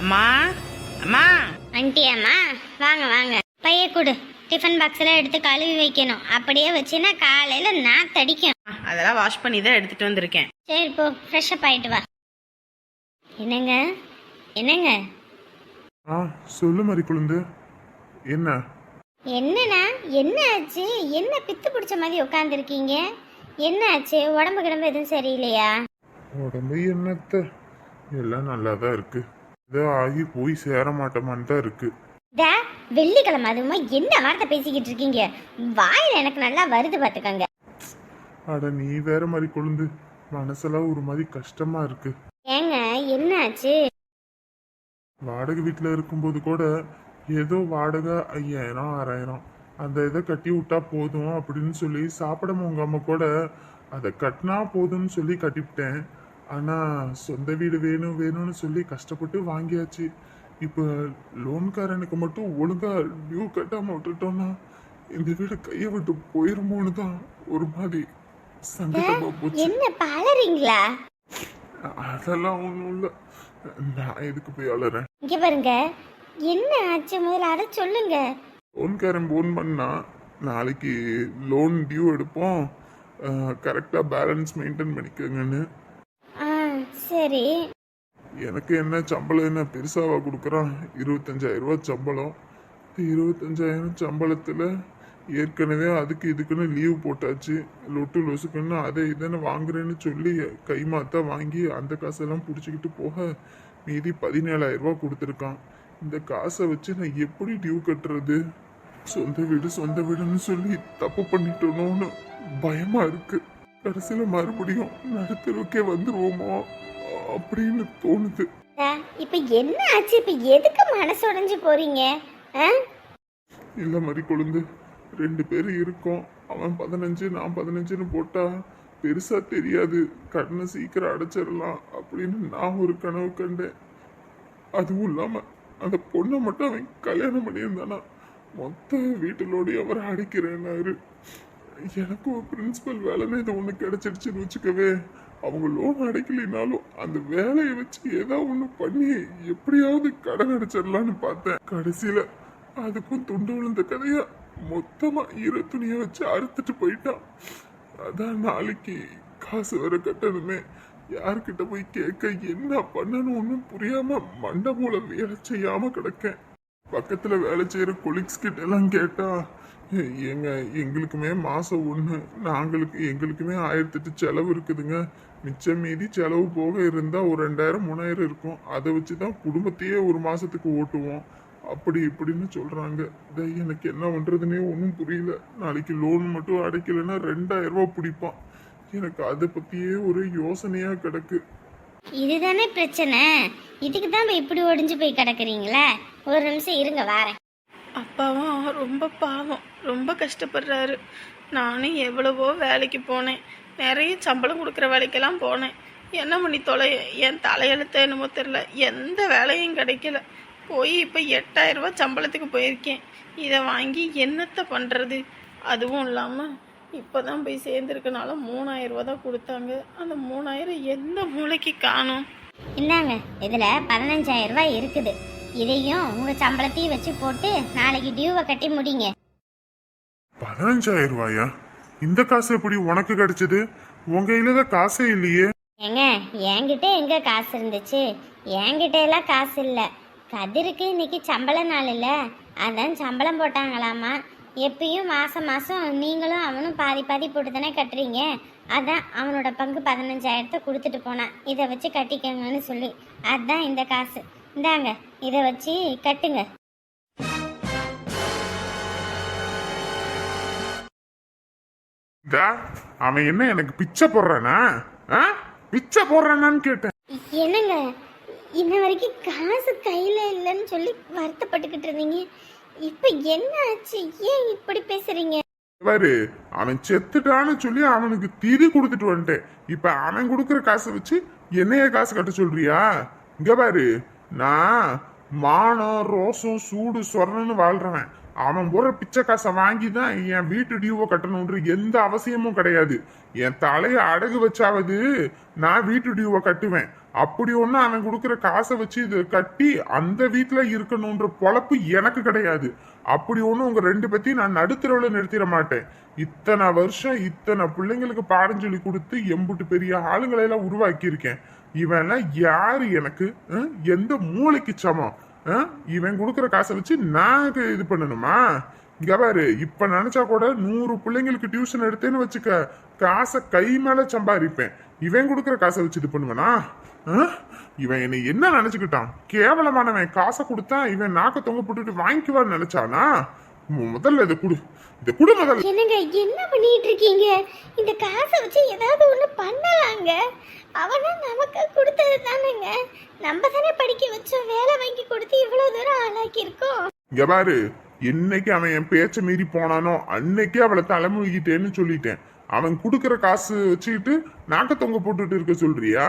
அம்மா அம்மா. வந்துட்டியாம்மா வாங்க வாங்க. பைய கொடு. டிஃபன் பாக்ஸில் எடுத்து கழுவி வைக்கணும். அப்படியே வச்சுன்னா காலையில் நான் தடிக்கும் அதெல்லாம் வாஷ் பண்ணி தான் எடுத்துட்டு வந்திருக்கேன். சரி போ. ஃப்ரெஷ்அப் ஆயிட்டு வா. என்னங்க? என்னங்க? ஆ சொல்லு மாதிரி குழந்தை. என்ன? என்னண்ணா? என்ன ஆச்சு? என்ன பித்து பிடிச்ச மாதிரி உட்காந்துருக்கீங்க என்ன ஆச்சு? உடம்பு கிடம்பு எதுவும் சரியில்லையா? உடம்பு என்னத்த? எல்லாம் நல்லா தான் இருக்கு. இதோ ஆகி போய் சேர மாட்டோமான்னு தான் இருக்கு. வெள்ளிக்கிழமை அதுவுமா என்ன வார்த்தை பேசிக்கிட்டு இருக்கீங்க? வாயில் எனக்கு நல்லா வருது பார்த்துக்கோங்க அட நீ வேற மாதிரி கொழுந்து. மனசெல்லாம் ஒரு மாதிரி கஷ்டமா இருக்கு. ஏங்க என்ன ஆச்சு வாடகை வீட்டில் இருக்கும்போது கூட ஏதோ வாடகை ஐயாயிரம் ஆறாயிரம். அந்த இதை கட்டி விட்டா போதும் அப்படின்னு சொல்லி சாப்பிட போங்காம கூட அதை கட்டினா போதும்னு சொல்லி கட்டிவிட்டேன். ஆனால் சொந்த வீடு வேணும் வேணும்னு சொல்லி கஷ்டப்பட்டு வாங்கியாச்சு. இப்போ லோன்காரனுக்கு மட்டும் ஒழுங்கா டியூ கட்டாம விட்டுட்டோம்னா இந்த வீடு கையை விட்டு போயிருமோன்னு தான் ஒரு மாதிரி சங்கடமா போச்சு. என்ன பலறீங்களா அதெல்லாம் ஒன்றும் இல்லை. நான் எதுக்கு போய் அழறேன் இங்க பாருங்க. என்ன ஆச்சு? முதல்ல அதை சொல்லுங்க. லோன்காரன் ஃபோன் பண்ணா நாளைக்கு லோன் டியூ எடுப்போம். கரெக்டாக பேலன்ஸ் மெயின்டைன் பண்ணிக்கோங்கன்னு. சரி. எனக்கு என்ன சம்பளம் என்ன பெருசாவா கொடுக்குறான் இருபத்தஞ்சாயிரம் ரூபா சம்பளம் இருபத்தஞ்சாயிரம் சம்பளத்தில் ஏற்கனவே அதுக்கு இதுக்குன்னு லீவ் போட்டாச்சு. லொட்டு லொசுக்குன்னு அதை இதனை வாங்குறேன்னு சொல்லி கைமாத்தா வாங்கி அந்த காசெல்லாம் பிடிச்சிக்கிட்டு போக மீதி பதினேழாயிரம் கொடுத்துருக்கான். இந்த காசை வச்சு நான் எப்படி டியூ கட்டுறது? சொந்த வீடு சொந்த வீடுன்னு சொல்லி தப்பு பண்ணிட்டோன்னு பயமா இருக்கு. கடைசியில் மறுபடியும் நடுத்தருவுக்கே வந்துடுவோமோ அப்படின்னு தோணுது. இப்ப என்ன ஆச்சு? இப்ப எதுக்கு மனசு உடைஞ்சு போறீங்க? இல்ல மாதிரி கொழுந்து ரெண்டு பேர் இருக்கோம். அவன் பதினஞ்சு நான் பதினஞ்சுன்னு போட்டா பெருசா தெரியாது. கடனை சீக்கிரம் அடைச்சிடலாம் அப்படின்னு நான் ஒரு கனவு கண்டேன். அதுவும் இல்லாம அந்த பொண்ணை மட்டும் அவன் கல்யாணம் பண்ணியிருந்தானா? மொத்த வீட்டிலோடய அவர் அடைக்கிறேன்னாரு. எனக்கு ஒரு பிரின்சிபல் வேலைன்னு இது ஒன்று கிடைச்சிடுச்சுன்னு வச்சுக்கவே அவங்க லோன் அடைக்கலைனாலும் அந்த வேலையை வச்சு ஏதாவது ஒன்று பண்ணி எப்படியாவது கடன் அடைச்சிடலான்னு பார்த்தேன். கடைசியில் அதுக்கும் துண்டு விழுந்த கதையா மொத்தமாக ஈர துணியை வச்சு அறுத்துட்டு போயிட்டான். அதான் நாளைக்கு காசு வர கட்டணுமே. யார்கிட்ட போய் கேட்க என்ன பண்ணணும் ஒன்றும் புரியாமல் மண்டை மூலம் வேலை செய்யாமல் கிடக்கேன். பக்கத்தில் வேலை செய்கிற கொலிக்ஸ் கிட்ட எல்லாம் கேட்டா எங்களுக்குமே மாதம் ஒன்று நாங்களுக்கு எங்களுக்குமே ஆயிரத்தெட்டு செலவு இருக்குதுங்க. மிச்சம் மீதி செலவு போக இருந்தால் ஒரு ரெண்டாயிரம் மூணாயிரம் இருக்கும். அதை வச்சு தான் குடும்பத்தையே ஒரு மாதத்துக்கு ஓட்டுவோம். அப்படி இப்படின்னு சொல்கிறாங்க இதை எனக்கு என்ன பண்ணுறதுனே ஒன்றும் புரியல. நாளைக்கு லோன் மட்டும் அடைக்கலைன்னா ரெண்டாயிரம் பிடிப்பான். எனக்கு அதை பற்றியே ஒரு யோசனையாக கிடக்கு. இதுதானே பிரச்சனை. இதுக்கு தான் இப்படி ஒடிஞ்சு போய் கிடக்குறீங்களே? ஒரு நிமிஷம் இருங்க வாரேன். அப்பாவும் ரொம்ப பாவம் ரொம்ப கஷ்டப்படுறாரு. நானும் எவ்வளவோ வேலைக்கு போனேன். நிறைய சம்பளம் கொடுக்குற வேலைக்கெல்லாம் போனேன். என்ன பண்ணி தொலை? என் தலையெழுத்த என்னமோ தெரில எந்த வேலையும் கிடைக்கல. போய் இப்போ எட்டாயிரம் சம்பளத்துக்கு போயிருக்கேன். இதை வாங்கி என்னத்தை பண்ணுறது அதுவும் இல்லாமல் இப்போ தான் போய் சேர்ந்துருக்கனால மூணாயிரம் ரூபா தான் கொடுத்தாங்க. அந்த மூணாயிரம் எந்த மூளைக்கு காணும்? இந்தாங்க இதுல பதினஞ்சாயிரம் ரூபாய் இருக்குது. இதையும் உங்க சம்பளத்தையும் வச்சு போட்டு நாளைக்கு டியூவை கட்டி முடிங்க. பதினஞ்சாயிரம் ரூபாயா? இந்த காசு எப்படி உனக்கு கிடைச்சது? உங்க கையில காசே இல்லையே. ஏங்க என்கிட்ட எங்க காசு இருந்துச்சு? என்கிட்ட எல்லாம் காசு இல்லை. கதிருக்கு இன்னைக்கு சம்பள நாள் இல்லை. அதான் சம்பளம் போட்டாங்களாமா? எப்பயும் மாசம் மாசம் நீங்களும் அவனும் பாதி பாதி போட்டு தானே கட்டுறீங்க? அதான் அவனோட பங்கு பதினஞ்சாயிரத்தை கொடுத்துட்டு போனான். இதை வச்சு கட்டிக்கங்கன்னு சொல்லி. அதான் இந்த காசு. இந்தாங்க இதை வச்சு கட்டுங்க. அவன் என்ன எனக்கு பிச்சை போடுறானா? பிச்சை போடுறானான்னு கேட்டேன். என்னங்க? இன்ன வரைக்கும் காசு கையில் இல்லைன்னு சொல்லி வருத்தப்பட்டுக்கிட்டு இருந்தீங்க. இப்போ என்ன ஆச்சு? ஏன் இப்படி பேசுறீங்க? பாரு அவன் செத்துட்டான்னு சொல்லி அவனுக்கு திதி கொடுத்துட்டு வந்துட்டேன். இப்ப அவன் கொடுக்குற காசை வச்சு என்னைய காசு கட்ட சொல்றியா? இங்க பாரு நான் மானம் ரோசம் சூடு சொரணுன்னு வாழ்றவன். அவன் போற பிச்சை காசை வாங்கி தான் என் வீட்டு டியூவை கட்டணுன்ற எந்த அவசியமும் கிடையாது. என் தலையை அடகு வச்சாவது நான் வீட்டு டியூவை கட்டுவேன். அப்படி ஒன்று அவன் கொடுக்குற காசை வச்சு இது கட்டி அந்த வீட்டில் இருக்கணுன்ற பொழப்பு எனக்கு கிடையாது. அப்படி ஒன்றும் உங்க ரெண்டு பத்தியும் நான் நடுத்தரவில் நிறுத்திட மாட்டேன். இத்தனை வருஷம் இத்தனை பிள்ளைங்களுக்கு பாடம் சொல்லி கொடுத்து எம்புட்டு பெரிய ஆளுங்களை எல்லாம் உருவாக்கியிருக்கேன். இவன்லாம் யாரு எனக்கு? எந்த மூளைக்கு சமம்? இவன் கொடுக்குற காசை வச்சு நான் இது- பண்ணணுமா? இங்க பாரு இப்ப நினைச்சா கூட நூறு பிள்ளைங்களுக்கு டியூஷன் எடுத்தேன்னு வச்சுக்க காசை கை மேல சம்பாதிப்பேன். இவன் கொடுக்குற காசை வச்சு இது பண்ணுவேனா? இவன் என்னை என்ன நினைச்சுக்கிட்டான்? கேவலமானவன் காசை கொடுத்தா இவன் நாக்க தொங்க போட்டுட்டு வாங்கிக்குவான்னு நினைச்சானா? முதல்ல இதை கொடு. இதை கொடு முதல்ல. என்னங்க என்ன பண்ணிட்டு இருக்கீங்க? இந்த காசை வச்சு ஏதாவது ஒன்று பண்ணலாங்க. அவனா நமக்கு கொடுத்தது தானேங்க. நம்ம தானே படிக்க வச்சோம். வேலை வாங்கி கொடுத்து இவ்வளோ தூரம் ஆளாக்கி இருக்கோம் இங்க பாரு என்னைக்கு அவன் என் பேச்ச மீறி போனானோ அன்னைக்கே அவளை தலைமுழுகிட்டேன்னு சொல்லிட்டேன். அவன் கொடுக்குற காசு வச்சுக்கிட்டு நாக்க தொங்க போட்டுட்டு இருக்க சொல்றியா?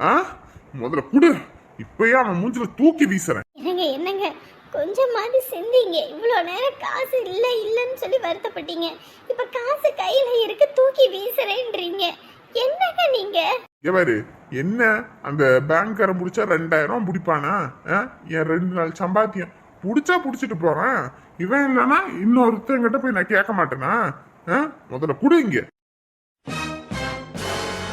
ஆ? முதல்ல குடு. இப்பயே அவன் மூஞ்சில தூக்கி வீசுறேன். என்னங்க என்னங்க? கொஞ்சமாவது சிந்திங்க. இவ்வளோ நேரம் காசு இல்லை இல்லைன்னு சொல்லி வருத்தப்பட்டீங்க. இப்போ காசு கையில் இருக்கு தூக்கி வீசுறேன்றீங்க. என்னங்க நீங்க? பாரு என்ன? அந்த பேங்க்காரன் பிடிச்சா ரெண்டாயிரம் பிடிப்பானா? என் ரெண்டு நாள் சம்பாத்தியம். பிடிச்சா பிடிச்சிட்டு போறேன். இவன் இல்லைன்னா இன்னொருத்தங்கிட்ட போய் நான் கேட்க மாட்டேனா? முதல்ல குடு இங்க.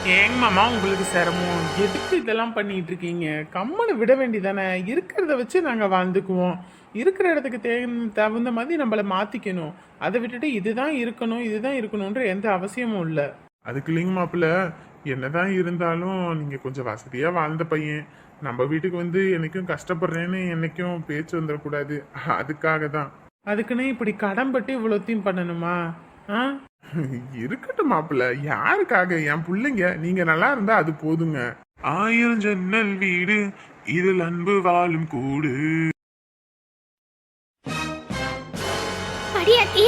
ஏங்க மாமா உங்களுக்கு சிரமம். எதுக்கு இதெல்லாம் பண்ணிட்டு இருக்கீங்க கம்மனை விட வேண்டியதானே? இருக்கிறத வச்சு நாங்கள் வாழ்ந்துக்குவோம். இருக்கிற இடத்துக்கு தே தகுந்த மாதிரி நம்மளை மாற்றிக்கணும் அதை விட்டுட்டு இதுதான் இருக்கணும் இதுதான் இருக்கணுன்ற எந்த அவசியமும் இல்லை. அதுக்கு இல்லைங்க மாப்பிள்ள. என்னதான் இருந்தாலும் நீங்க கொஞ்சம் வசதியா வாழ்ந்த பையன். நம்ம வீட்டுக்கு வந்து என்னைக்கும் கஷ்டப்படுறேன்னு என்னைக்கும் பேச்சு வந்துடக்கூடாது. அதுக்காக தான் அதுக்குன்னு இப்படி கடன்பட்டு இவ்வளோத்தையும் பண்ணணுமா? ஆ? இருக்கட்டும் மாப்பிள்ள. யாருக்காக? என் பிள்ளைங்க. நீங்க நல்லா இருந்தா அது போதுங்க. ஆயிரம் ஜன்னல் வீடு இதில் அன்பு வாழும் கூடு. அடியாத்தி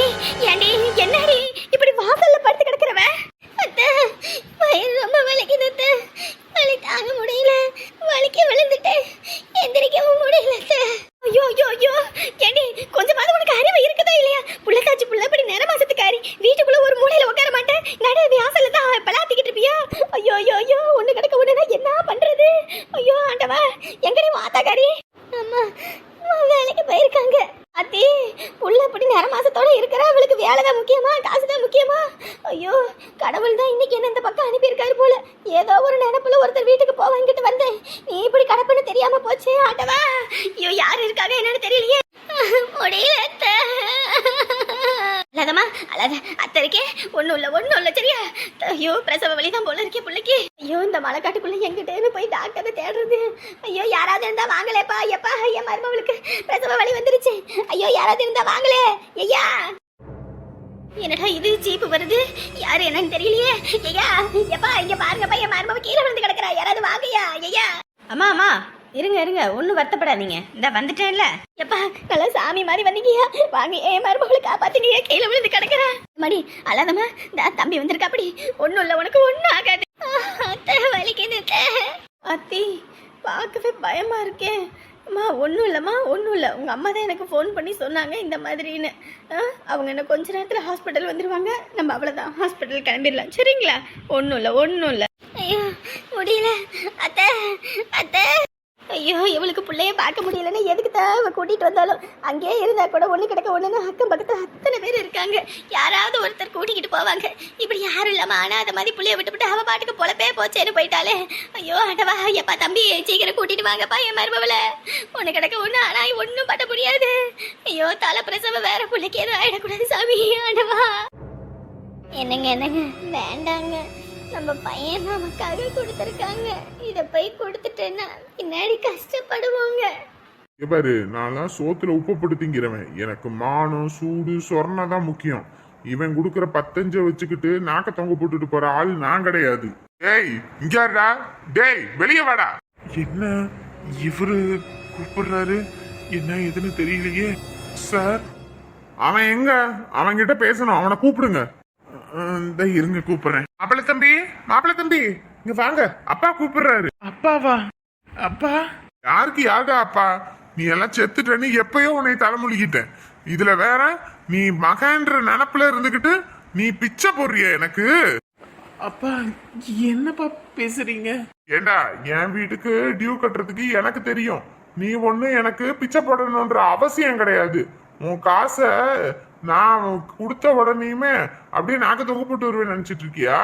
ஏண்டி என்னடி? இப்படி வாசல்ல படுத்து கிடக்குறவ? அத்தை வயிறு ரொம்ப வலிக்குது அத்தை வலி தாங்க முடியல வலிக்க விழுந்துட்டேன் எந்திரிக்கவும் முடியல அத்தை ஐயோ ஐயோ ஐயோ ஏண்டி கொஞ்சமாவது உனக்கு அறிவு இருக்குதா இல்லையா புள்ளத்தாச்சி புள்ள இப்படி நேர மாசத்துக்காரி வீட்டுக்குள்ள ஒரு மூலையில உட்கார மாட்டேன் நடு வாசல்ல தான் பலாத்திக்கிட்டு இருப்பியா ஐயோ ஐயோ ஐயோ ஒண்ணு கிடக்க உடனே என்ன பண்றது ஐயோ ஆண்டவா எங்கடி வாத்தாக்காரி அம்மா அம்மா வேலைக்கு போயிருக்காங்க அத்தி புள்ள இப்படி நேர மாசத்தோட இருக்கிறா அவளுக்கு வேலை தான் முக்கியமா காசு தான் முக்கியமா ஐயோ கடவுள் தான் இன்னைக்கு என்ன இந்த பக்கம் அனுப்பியிருக்காரு போல ஏதோ ஒரு நினைப்புல ஒருத்தர் வீட்டுக்கு போவாங்கிட்டு வந்தேன் நீ இப்படி கடப்புன்னு தெரியாம போச்சு ஆட்டவா ஐயோ யார் இருக்காங்க என்னன்னு தெரியலையே முடியல அத்தை. அழகம்மா அழக அத்தை இருக்கே. ஒன்றும் இல்லை ஒண்ணும் சரியா? ஐயோ பிரசவ வலி தான் போல இருக்கே பிள்ளைக்கு. ஐயோ இந்த மலை காட்டுக்குள்ள எங்கிட்டேன்னு போய் டாக்டரை தேடுறது. ஐயோ யாராவது இருந்தா வாங்கலேப்பா ஐயப்பா என் மருமவளுக்கு பிரசவ வலி வந்துருச்சு. ஐயோ யாராவது இருந்தா வாங்களே ஐயா. என்னடா இது ஜீப்பு வருது? யாரு என்னன்னு தெரியலையே. ஐயா எப்பா இங்க பாருங்கப்பா என் மருமவ கீழே விழுந்து கிடக்குறா. யாராவது வாங்கயா ஐயா. அம்மா அம்மா. இருங்க இருங்க. ஒன்றும் வருத்தப்படாதீங்க. இந்த வந்துட்டேன்ல. எப்பா நல்லா சாமி மாதிரி வந்தீங்கயா வாங்க என் மருமகளை காப்பாத்தினியே கீழே விழுந்து கிடக்குறா. மணி அல்லாதம்மா இந்த தம்பி வந்திருக்கா அப்படி. ஒண்ணும் இல்ல உனக்கு ஒண்ணும் ஆகாது. அத்தை வலிக்குது அத்தை. பார்க்கவே பயமா இருக்கே. அம்மா ஒன்றும் இல்லைம்மா ஒன்றும் இல்லை. உங்கள் அம்மா தான் எனக்கு ஃபோன் பண்ணி சொன்னாங்க இந்த மாதிரின்னு. அவங்க என்ன கொஞ்ச நேரத்தில் ஹாஸ்பிட்டல் வந்துடுவாங்க நம்ம அவ்வளோதான் ஹாஸ்பிட்டல் கிளம்பிடலாம். சரிங்களா? ஒன்றும் இல்லை ஒன்றும் இல்லை. ஐயோ முடியல. அத்தை அத்தை. ஐயோ இவளுக்கு பிள்ளைய பார்க்க முடியலன்னு எதுக்கு தான் அவ கூட்டிகிட்டு வந்தாலும் அங்கேயே இருந்தால் கூட ஒன்று கிடக்க ஒண்ணுன்னு அக்கம் பக்கத்துல அத்தனை பேர் இருக்காங்க. யாராவது ஒருத்தர் கூட்டிக்கிட்டு போவாங்க. இப்படி யாரும் இல்லாமல் ஆனால் அந்த மாதிரி பிள்ளைய விட்டுவிட்டு அவள் பாட்டுக்கு பொழப்பே போச்சேன்னு போயிட்டாலே. ஐயோ அடவா எப்பா தம்பி சீக்கிரம் கூட்டிகிட்டு வாங்கப்பா என் மருமவளை. ஒன்று கிடக்க ஒன்று ஆனால் ஒன்றும் பண்ண முடியாது. ஐயோ தலை பிரசவ வேற பிள்ளைக்கு எதுவும் ஆகிடக்கூடாது சாமி ஆண்டவா என்னங்க என்னங்க வேண்டாங்க. நம்ம பையன் நமக்காக கொடுத்துருக்காங்க. இதை போய் கொடுத்துட்டேன்னா பின்னாடி கஷ்டப்படுவோங்க. இங்க பாரு நான்லாம் சோத்துல உப்பு போட்டு திங்கிறவன். எனக்கு மானம் சூடு சொர்ணம் தான் முக்கியம். இவன் கொடுக்குற பத்தஞ்ச வச்சுக்கிட்டு நாக்க தொங்க போட்டுட்டு போற ஆள் நான் கிடையாது. டேய் இங்க யாருடா? டேய் வெளியே வாடா. என்ன இவரு கூப்பிடுறாரு? என்ன எதுன்னு தெரியலையே. சார்? அவன் எங்க? அவன் கிட்ட பேசணும். அவனை கூப்பிடுங்க. இந்த இருங்க கூப்பிடுறேன். மாப்பிள்ள தம்பி மாப்பிள்ள தம்பி இங்க வாங்க. அப்பா கூப்பிடுறாரு. அப்பாவா? அப்பா? யாருக்கு யாருடா அப்பா? நீ எல்லாம் செத்துட்டேன்னு எப்பயோ உன்னை தலைமுழுகிட்டேன் இதுல வேற நீ மகன்ற நினப்புல இருந்துகிட்டு நீ பிச்சை போடுறிய எனக்கு. அப்பா என்னப்பா பேசுறீங்க? ஏண்டா என் வீட்டுக்கு டியூ கட்டுறதுக்கு எனக்கு தெரியும். நீ ஒண்ணு எனக்கு பிச்சை போடணுன்ற அவசியம் கிடையாது. உன் காசை நான் கொடுத்த உடனேயுமே அப்படியே நாக்க தொங்க போட்டு வருவேன் நினச்சிட்டு இருக்கியா?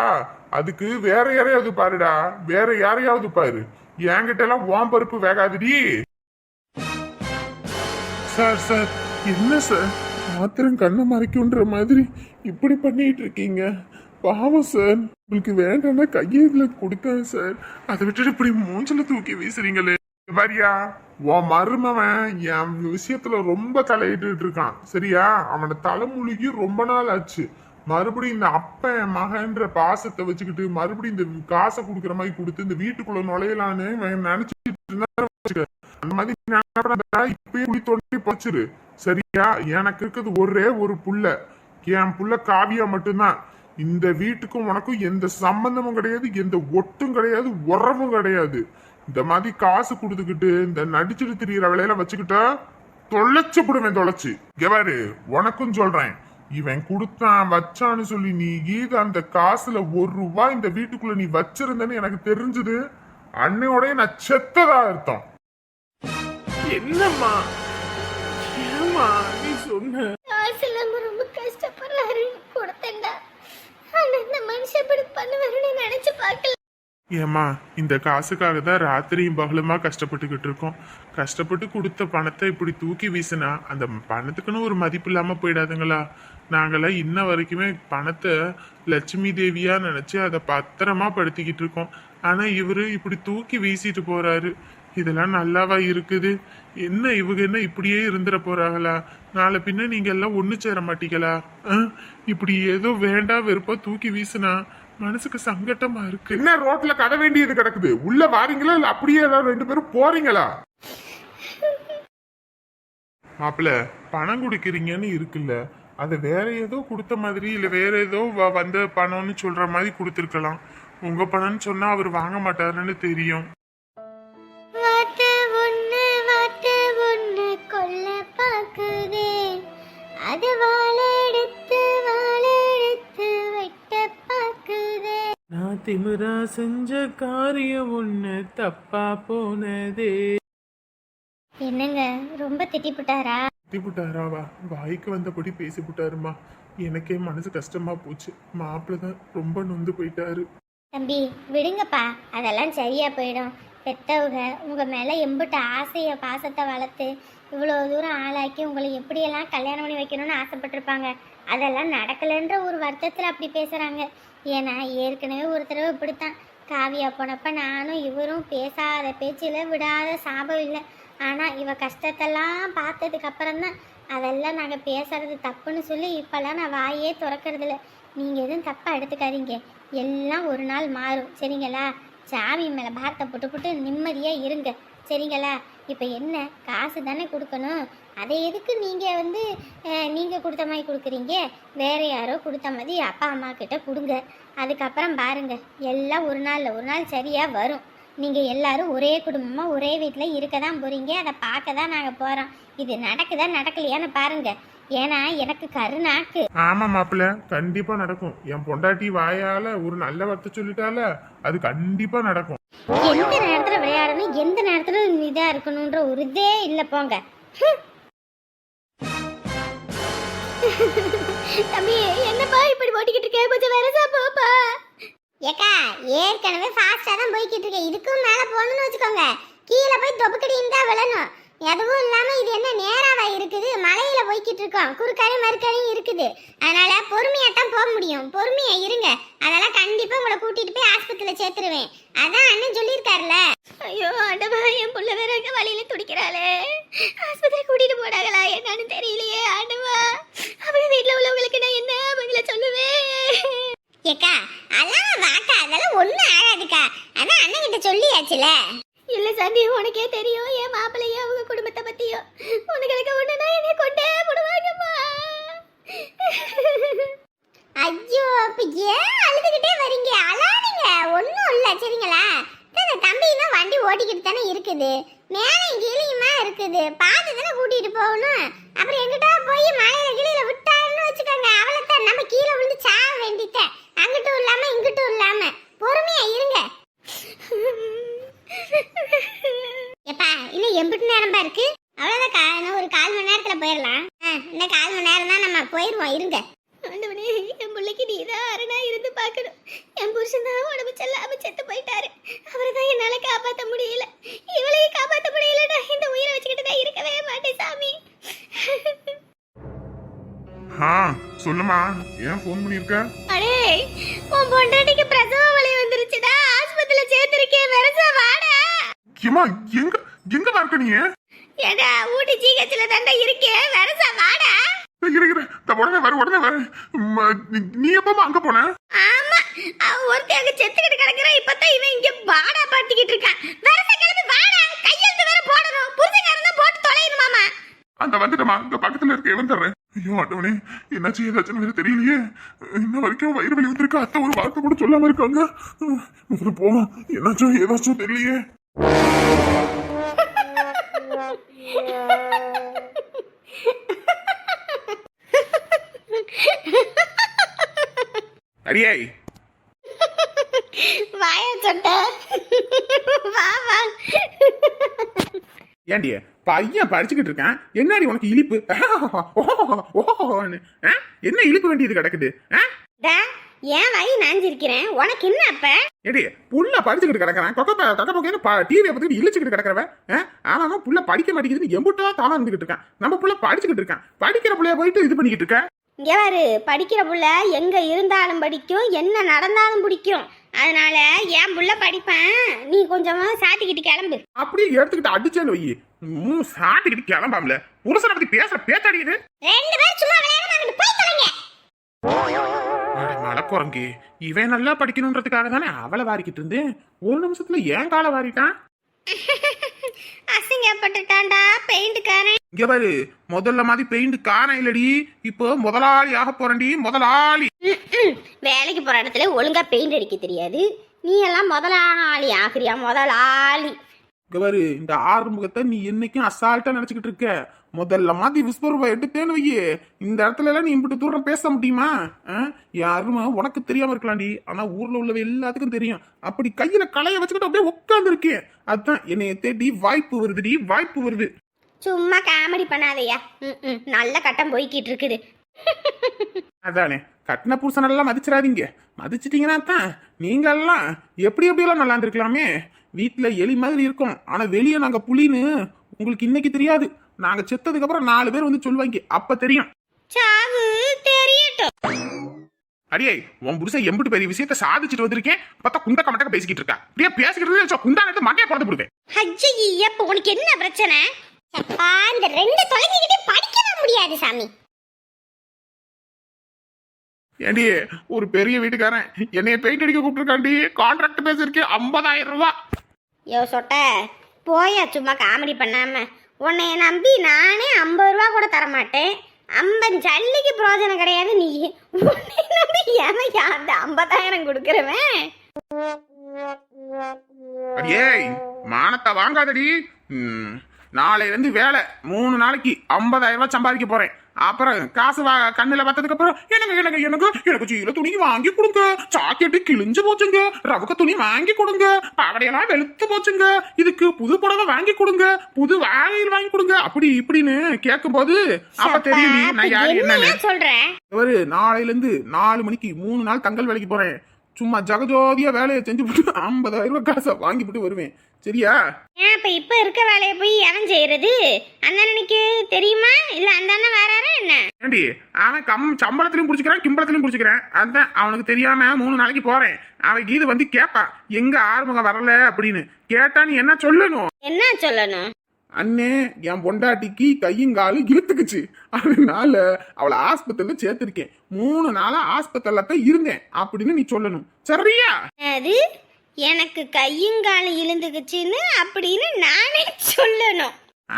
அதுக்கு வேற யாரையாவது பாருடா. வேற யாரையாவது பாரு. என்கிட்ட எல்லாம் ஓம் பருப்பு வேகாதுடி. சார் சார் என்ன சார்? மாத்திரம் கண்ணை மறைக்குன்ற மாதிரி இப்படி பண்ணிட்டு இருக்கீங்க? பாவம் சார். உங்களுக்கு வேண்டாம்னா கையில கொடுத்தேன் சார். அதை விட்டுட்டு இப்படி மூஞ்சில தூக்கி வீசுறீங்களே. பாரியா உன் மருமவன் என் விஷயத்துல ரொம்ப தலையிட்டு இருக்கான். சரியா? அவனை தலைமுழுகி ரொம்ப நாள் ஆச்சு. மறுபடியும் இந்த அப்பன் மகன்ற பாசத்தை வச்சுக்கிட்டு மறுபடியும் இந்த காசை கொடுக்குற மாதிரி கொடுத்து இந்த வீட்டுக்குள்ள நுழையலான்னு நினைச்சிட்டு இருந்தா அந்த மாதிரி இப்பயே குழி தோண்டி போச்சிரு சரியா? எனக்கு இருக்குது ஒரே ஒரு புள்ள. என் புள்ள காவியா மட்டும்தான். இந்த வீட்டுக்கும் உனக்கும் எந்த சம்பந்தமும் கிடையாது எந்த ஒட்டும் கிடையாது உறவும் கிடையாது. இந்த மாதிரி காசு கொடுத்துக்கிட்டு இந்த நடிச்சுட்டு திரியிற வேலையில வச்சுக்கிட்டா தொலைச்சு போடுவேன் தொலைச்சு. இங்க உனக்கும் சொல்றேன். இவன் கொடுத்தான் வச்சான்னு சொல்லி நீ கீத அந்த காசுல ஒரு ரூபாய் இந்த வீட்டுக்குள்ள நீ வச்சிருந்தேன்னு எனக்கு தெரிஞ்சது. அன்னையோடய நான் செத்ததா அர்த்தம். என்னம்மா? ஏமா நீ சொன்ன? காசு இல்லாம ரொம்ப கஷ்டப்படுறாரு கொடுத்தேன்டா. ஆனா இந்த மனுஷன் இப்படி பண்ணுவாருன்னு நினைச்சு பார்க்கல. ஏம்மா இந்த காசுக்காக தான் ராத்திரியும் பகலுமா கஷ்டப்பட்டுக்கிட்டு இருக்கோம். கஷ்டப்பட்டு கொடுத்த பணத்தை இப்படி தூக்கி வீசினா அந்த பணத்துக்குன்னு ஒரு மதிப்பு இல்லாம போயிடாதுங்களா? நாங்களாம் இன்ன வரைக்குமே பணத்தை லட்சுமி தேவியா நினைச்சு அதை பத்திரமா படுத்திக்கிட்டு இருக்கோம். ஆனா இவரு இப்படி தூக்கி வீசிட்டு போறாரு. இதெல்லாம் நல்லாவா இருக்குது? என்ன இவங்க என்ன இப்படியே இருந்துட போறாங்களா? நாளை பின்ன நீங்க எல்லாம் ஒண்ணு சேர மாட்டீங்களா? இப்படி ஏதோ வேண்டாம் வெறுப்பா தூக்கி வீசினா மனசுக்கு சங்கட்டமா இருக்கு. என்ன ரோட்ல கத வேண்டியது கிடக்குது? உள்ள வாரீங்களா இல்ல அப்படியே ஏதாவது ரெண்டு பேரும் போறீங்களா? மாப்பிள்ள பணம் கொடுக்குறீங்கன்னு இருக்குல்ல. அது வேற ஏதோ கொடுத்த மாதிரி இல்ல வேற ஏதோ வ- வந்த பணம்னு சொல்ற மாதிரி கொடுத்துருக்கலாம். உங்க பணம்னு சொன்னா அவர் வாங்க மாட்டாருன்னு தெரியும். திமிரா செஞ்ச காரியம் ஒண்ணு தப்பா போனதே. என்னங்க ரொம்ப திட்டிப்புட்டாரா? திட்டிப்புட்டாராவா வாய்க்கு வந்தபடி பேசிப்புட்டாருமா. எனக்கே மனசு கஷ்டமா போச்சு. மாப்பிள்ள தான் ரொம்ப நொந்து போயிட்டாரு. தம்பி விடுங்கப்பா. அதெல்லாம் சரியா போயிடும். பெத்தவங்க உங்க மேல எம்பிட்ட ஆசைய பாசத்தை வளர்த்து இவ்வளோ தூரம் ஆளாக்கி உங்களை எப்படியெல்லாம் கல்யாணம் பண்ணி வைக்கணும்னு ஆசைப்பட்டிருப்பாங்க. அதெல்லாம் நடக்கலைன்ற ஒரு வருத்தத்தில் அப்படி பேசுகிறாங்க ஏன்னா ஏற்கனவே ஒரு தடவை இப்படித்தான். காவியா போனப்ப நானும் இவரும் பேசாத பேச்சில் விடாத சாபம் இல்லை. ஆனால் இவ கஷ்டத்தெல்லாம் பார்த்ததுக்கு அப்புறம்தான் அதெல்லாம் நாங்கள் பேசுறது தப்புன்னு சொல்லி இப்போல்லாம் நான் வாயே திறக்கறதில்ல. நீங்கள் எதுவும் தப்பாக எடுத்துக்காதீங்க. எல்லாம் ஒரு நாள் மாறும். சரிங்களா? சாமி மேலே பாரத்தை போட்டு போட்டு நிம்மதியாக இருங்க. சரிங்களா? இப்போ என்ன? காசு தானே கொடுக்கணும். அதை எதுக்கு நீங்கள் வந்து நீங்கள் கொடுத்த மாதிரி கொடுக்குறீங்க? வேற யாரோ கொடுத்த மாதிரி அப்பா அம்மா கிட்ட கொடுங்க. அதுக்கப்புறம் பாருங்க எல்லாம் ஒரு நாளில் ஒரு நாள் சரியாக வரும். நீங்கள் எல்லாரும் ஒரே குடும்பமாக ஒரே வீட்டில் இருக்க தான் போகிறீங்க அதை பார்க்க தான் நாங்கள் போகிறோம் இது நடக்குதா நடக்கலையான்னு பாருங்க. ஏன்னா எனக்கு கருநாக்கு ஆமா மாப்பிள்ள கண்டிப்பா நடக்கும். என் பொண்டாட்டி வாயால ஒரு நல்ல வார்த்தை சொல்லிட்டால அது கண்டிப்பா நடக்கும். எந்த நேரத்துல விளையாடணும் எந்த நேரத்துல இதா இருக்கணும்ன்ற ஒரு இதே இல்ல போங்க. தம்பி என்னப்பா இப்படி ஓட்டிக்கிட்டு இருக்கே? கொஞ்சம் வேற போப்பா ஏக்கா ஏற்கனவே ஃபாஸ்டா தான் போய்கிட்டு இருக்கேன். இதுக்கும் மேல போகணும்னு வச்சுக்கோங்க. கீழே போய் தொப்புக்கடின்னு தான் விழணும். எதுவும் இல்லாம இது என்ன நேராவா இருக்குது? மலையில போய்கிட்டு இருக்கோம். குறுக்காரி மறுக்காரியும் இருக்குது. அதனால பொறுமையா தான் போக முடியும். பொறுமையா இருங்க. அதெல்லாம் கண்டிப்பா உங்களை கூட்டிட்டு போய் ஆஸ்பத்திரியில சேர்த்துருவேன். அதான் அண்ணன் சொல்லியிருக்காருல. ஐயோ ஆண்டவா என் புள்ள வேற வழியில துடிக்கிறாளே. ஆஸ்பத்திரி கூட்டிட்டு போனாங்களா என்னன்னு தெரியலையே ஆண்டவா. அவங்க வீட்ல உள்ளவங்களுக்கு நான் என்ன பதில சொல்லுவேன்? ஏக்கா அதெல்லாம் வாக்கா அதெல்லாம் ஒண்ணும் ஆகாதுக்கா. அதான் அண்ணன் கிட்ட சொல்லியாச்சுல. இல்ல சந்தி உனக்கே தெரியும் என் மாப்பிள்ளையும் அவங்க குடும்பத்தை பத்தியும் உனக்கு ஒண்ணுனா என்னை கொண்டே போடுவாங்கம்மா. ஐயோ அப்ப ஏன் அழுதுகிட்டே வரீங்க? அழாதீங்க. ஒண்ணும் இல்ல சரிங்களா? தம்பி தான் வண்டி ஓட்டிக்கிட்டு தானே இருக்குது. மேலே கீழியுமா இருக்குது. பார்த்து தானே கூட்டிட்டு போகணும். அப்புறம் எங்கிட்ட போய் மலையில கீழே விட்டாருன்னு வச்சுக்கோங்க. அவ்வளோத்தான் நம்ம கீழே விழுந்து சாக வேண்டிட்டேன் அங்கிட்டும் இல்லாம இங்கிட்டும் இல்லாம. பொறுமையா இருங்க. எப்பா இன்னும் எம்பிட்டு நேரம்பா இருக்கு? அவ்வளோதான் கா இன்னும் ஒரு கால் மணி நேரத்துல போயிடலாம் ஆ, இன்னும் கால் மணி நேரம் தான் நம்ம போயிடுவோம் இருங்க. ஆண்டவனே என் பிள்ளைக்கு நீ தான் அரணா இருந்து பார்க்கணும். என் புருஷன் தான் உடம்பு செல்லாம செத்து போயிட்டாரு. அவரை தான் என்னால காப்பாற்ற முடியல. இவளையும் காப்பாற்ற முடியலடா இந்த உயிரை வச்சுக்கிட்டு நான் இருக்கவே மாட்டேன் சாமி. ஆ சொல்லுமா ஏன் ஃபோன் பண்ணியிருக்க? அடே உன் பொண்டாட்டிக்கு பிரசவ வலி வந்துருச்சுடா. ஆஸ்பத்திரியில சேர்த்திருக்கேன் வெரசா வாடா. ஏமா எங்க எங்க இருக்க நீ? ஏடா ஊட்டி ஜிஹெச்ல தாண்டா இருக்கேன் வெரசா வாடா. உடனே வர உடனே வர. நீ எப்பமா அங்க போன? ஆமா அவன் ஒருத்தி அங்க செத்துக்கிட்டு கிடக்குறான் இப்பதான் இவன் இங்க வாடா பாட்டிக்கிட்டு இருக்கான். வெரசா கிளம்பி வாடா. கையெழுத்து வேற போடணும். புரிஞ்சுக்காரன் போட்டு தொலையணுமாமா அந்த வந்துட்டமா இந்த பக்கத்துல இருக்க வந்துடுறேன் ஐயோ ஆட்டவனே என்னாச்சு ஏதாச்சும் வேற தெரியலையே. இன்ன வரைக்கும் வயிறு வலி வந்திருக்கு. அத்தை ஒரு வார்த்தை கூட சொல்லாம இருக்காங்க. முதல்ல போவோம் என்னாச்சும் ஏதாச்சும் தெரியலையே. அடியே. வாயா சொட்ட வா வா. ஏண்டி பையன் படிச்சுக்கிட்டு இருக்கான். என்னடி உனக்கு இழிப்பு? என்ன இழிப்பு வேண்டியது கிடக்குது ஏன் வாய் நாஞ்சிருக்கிறேன்? உனக்கு என்ன அப்ப? ஏடி புள்ள படிச்சுக்கிட்டு கிடக்குறான். கொக்க கக்க போக்கேன்னு டிவியை பத்தி இழிச்சுக்கிட்டு கிடக்குறவன் ஆ? அவன் புள்ள படிக்க மாட்டேங்குதுன்னு எம்புட்டா தானா இருந்துகிட்டு இருக்கான். நம்ம புள்ள படிச்சுக்கிட்டு இருக்கான். படிக்கிற புள்ளைய போயிட்டு இது பண்ணிக்கிட்டு இருக்க. இங்க பாரு படிக்கிற புள்ள எங்க இருந்தாலும் படிக்கும் என்ன நடந்தாலும் பிடிக்கும். அதனால என் புள்ள படிப்பேன்? நீ கொஞ்சமா சாத்திக்கிட்டு கிளம்பு. அப்படியே எடுத்துக்கிட்டு அடிச்சேன்னு வை. மூ சாட்டிக்கிட்டு கிளம்பாமல. புருஷனை பத்தி பேசுற பேச்சாடிக்குது ரெண்டு பேரும் சும்மா விளையாட போய் தொலைங்க. மலக்குரங்கு இவன் நல்லா படிக்கணுன்றதுக்காக தானே அவளை வாரிக்கிட்டு இருந்தேன். ஒரு நிமிஷத்துல ஏன் காலை வாரிட்டான்? அசிங்கப்பட்டுட்டான்டா பெயிண்ட்காரன். இங்க பாரு முதல்ல மாதிரி பெயிண்ட் காண இல்லடி. இப்போ முதலாளி ஆக போறேன்டி முதலாளி. வேலைக்கு போற இடத்துல ஒழுங்கா பெயிண்ட் அடிக்க தெரியாது. நீ எல்லாம் முதலாளி ஆகுறியா முதலாளி? பாரு இந்த ஆறுமுகத்தை நீ என்னைக்கும் அசால்ட்டா நினைச்சுக்கிட்டு இருக்க. முதல்ல மாதிரி விஸ்வரூபா எடுத்தேன்னு வையே. இந்த இடத்துல எல்லாம் நீ இப்படி தூரம் பேச முடியுமா? யாருமே உனக்கு தெரியாம இருக்கலாம்டி. ஆனா ஊர்ல உள்ளவ எல்லாத்துக்கும் தெரியும். அப்படி கையில களைய வச்சுக்கிட்டு அப்படியே உட்கார்ந்து இருக்கேன் அதான் என்னைய தேடி வாய்ப்பு வருதுடி வாய்ப்பு வருது. சும்மா காமெடி பண்ணாதயா. நல்ல கட்டம் போய்கிட்டு இருக்குது. அதானே கட்டின புருஷனெல்லாம் மதிச்சிடாதீங்க. மதிச்சிட்டீங்கன்னா தான் நீங்க எல்லாம் எப்படி எப்படியெல்லாம் நல்லா இருந்திருக்கலாமே வீட்டுல எலி மாதிரி இருக்கும். ஆனா வெளியே நாங்க புலின்னு உங்களுக்கு இன்னைக்கு தெரியாது. நாங்க செத்ததுக்கு அப்புறம் நாலு பேர் வந்து சொல்லுவாங்க. அப்ப தெரியும். சாவு தெரியட்டும். அடியே உன் புருஷன் எம்பிட்டு பெரிய விஷயத்த சாதிச்சுட்டு வந்திருக்கேன். பார்த்தா குண்டக்க மட்டக்க பேசிக்கிட்டு இருக்கா. அப்படியே பேசிக்கிட்டு குண்டானது மண்டையை குறைந்து போடுவேன். அஜய் அப்ப உனக்கு என்ன பிரச்சனை? இந்த ரெண்டு தொலைஞ்சிக்கிட்டே படிக்கவே முடியாது சாமி. ஏண்டி ஒரு பெரிய வீட்டுக்காரன் என்னைய பெயிண்ட் அடிக்க கூப்பிட்டுருக்காண்டி கான்ட்ராக்ட் பேசிருக்கேன் ஐம்பதாயிரம் ரூபாய் யோ சொட்ட போயா சும்மா காமெடி பண்ணாம. உன்னைய நம்பி நானே ஐம்பது ரூபா கூட தர மாட்டேன் ஐம்பது ஜல்லிக்கு பிரயோஜனம் கிடையாது நீ. உன்னை நம்பி எனக்கு அந்த ஐம்பதாயிரம் கொடுக்குறவன்? அடியே மானத்தை வாங்காதடி. ம், நாளையில இருந்து வேலை. மூணு நாளைக்கு ஐம்பதாயிரம் ரூபாய் சம்பாதிக்க போறேன். அப்புறம் காசு வா கண்ணுல பார்த்ததுக்கு அப்புறம் எனக்கு எனக்கு எனக்கு எனக்கு சீல துணி வாங்கி கொடுங்க. ஜாக்கெட்டு கிழிஞ்சு போச்சுங்க. ரவுக்க துணி வாங்கி கொடுங்க. பாவடையெல்லாம் வெளுத்து போச்சுங்க. இதுக்கு புது புடவை வாங்கி கொடுங்க. புது வாயில் வாங்கி கொடுங்க. அப்படி இப்படின்னு கேட்கும்போது அப்ப தெரியும் நான் யாரு என்னன்னு. என்ன சொல்ற? ஒரு நாளையில இருந்து நாலு மணிக்கு மூணு நாள் தங்கல் வேலைக்கு போறேன். சும்மா ஜகஜோதியா வேலையை செஞ்சு போட்டு ஐம்பதாயிரம் ரூபாய் காசை வாங்கி போட்டு வருவேன். சரியா? ஏன் இப்ப இப்ப இருக்க வேலையை போய் எவன் செய்யறது? அண்ணனுக்கு தெரியுமா? இல்ல அந்த அண்ணன் வேறாரா என்ன? ஏண்டி அவன் கம் சம்பளத்திலையும் பிடிச்சிக்கிறான் கிம்பளத்திலையும் பிடிச்சிக்கிறேன். அதான் அவனுக்கு தெரியாம மூணு நாளைக்கு போறேன். அவன் கீது வந்து கேட்பான். எங்க ஆறுமுகம் வரல அப்படின்னு. கேட்டா நீ என்ன சொல்லணும்? என்ன சொல்லணும்? அண்ணே என் பொண்டாட்டிக்கு கையுங்காலும் இழுத்துக்குச்சு. அதனால அவளை ஆஸ்பத்திரியில சேர்த்திருக்கேன். மூணு நாளா ஆஸ்பத்திரியில தான் இருந்தேன் அப்படின்னு நீ சொல்லணும். சரியா? அது எனக்கு கையுங்காலும் இழுந்துக்குச்சுன்னு அப்படின்னு நானே சொல்லணும்.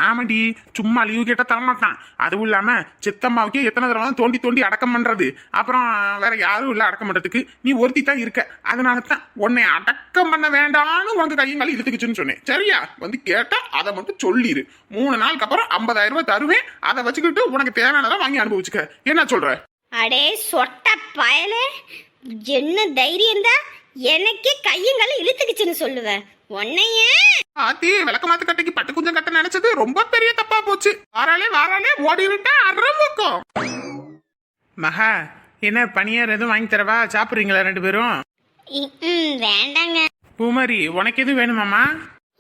ஆமாடி சும்மா லீவு கேட்டால் தரமாட்டான். அதுவும் இல்லாமல் சித்தம்மாவுக்கே எத்தனை தடவை தான் தோண்டி தோண்டி அடக்கம் பண்ணுறது அப்புறம் வேற யாரும் இல்லை அடக்கம் பண்ணுறதுக்கு நீ ஒருத்தி தான் இருக்க. அதனால தான் உன்னை அடக்கம் பண்ண வேண்டாம்னு உனக்கு கையங்காலம் இழுத்துக்குச்சுன்னு சொன்னேன். சரியா? வந்து கேட்டால் அதை மட்டும் சொல்லிடு மூணு நாளுக்கு அப்புறம் ஐம்பதாயிரம் ரூபாய் தருவேன். அதை வச்சுக்கிட்டு உனக்கு தேவையானதை வாங்கி அனுபவிச்சுக்க என்ன சொல்கிற அடே சொட்ட பயலே. என்ன தைரியம் தான் எனக்கே கையங்கால இழுத்துக்கிச்சுன்னு சொல்லுவேன் உன்னையே ஆத்தி விளக்க மாத்து கட்டைக்கு பட்டு குஞ்சம் கட்ட நினைச்சது ரொம்ப பெரிய தப்பா போச்சு. வாராலே வாராலே ஓடிவிட்டா அரம்புக்கும் மகா என்ன பனியார் எதுவும் வாங்கி தரவா? சாப்பிடுறீங்களா ரெண்டு பேரும்? வேண்டாங்க. பூமாரி உனக்கு எதுவும் வேணுமாமா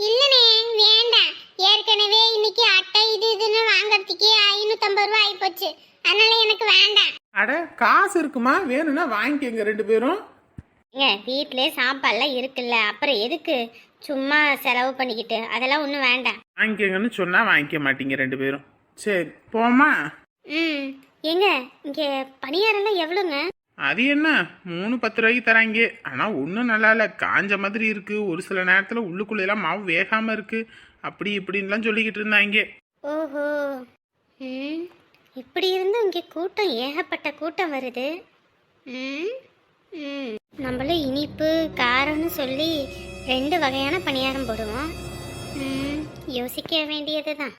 இல்லனே வேண்டாம். ஏற்கனவே இன்னைக்கு அட்டை இது இதுன்னு வாங்குறதுக்கே ஐநூத்தம்பது ரூபாய் ஆயிப்போச்சு. அதனால எனக்கு வேண்டாம். அட காசு இருக்குமா? வேணும்னா வாங்கிக்கங்க ரெண்டு பேரும். ஏங்க வீட்டிலே சாப்பாடுலாம் இருக்குல்ல அப்புறம் எதுக்கு? சும்மா செலவு பண்ணிக்கிட்டு. அதெல்லாம் ஒன்றும் வேண்டாம். வாங்கிக்கங்கன்னு சொன்னா வாங்கிக்க மாட்டீங்க ரெண்டு பேரும். சரி போமா ம் ஏங்க இங்கே பணியாரெல்லாம் எவ்வளோங்க? அது என்ன? மூணு பத்து ரூபாய்க்கு தராங்க. ஆனா ஒன்றும் நல்லா இல்லை. காஞ்ச மாதிரி இருக்கு. ஒரு சில நேரத்தில் உள்ளுக்குள்ள எல்லாம் மாவு வேகாம இருக்கு. அப்படி இப்படின்லாம் சொல்லிக்கிட்டு இருந்தாங்க. ஓஹோ. ம் இப்படி இருந்தும் இங்கே கூட்டம் ஏகப்பட்ட கூட்டம் வருது. ம் ம். நம்மளும் இனிப்பு காரம்னு சொல்லி ரெண்டு வகையான பணியாரம் போடுவோம். யோசிக்க வேண்டியது தான்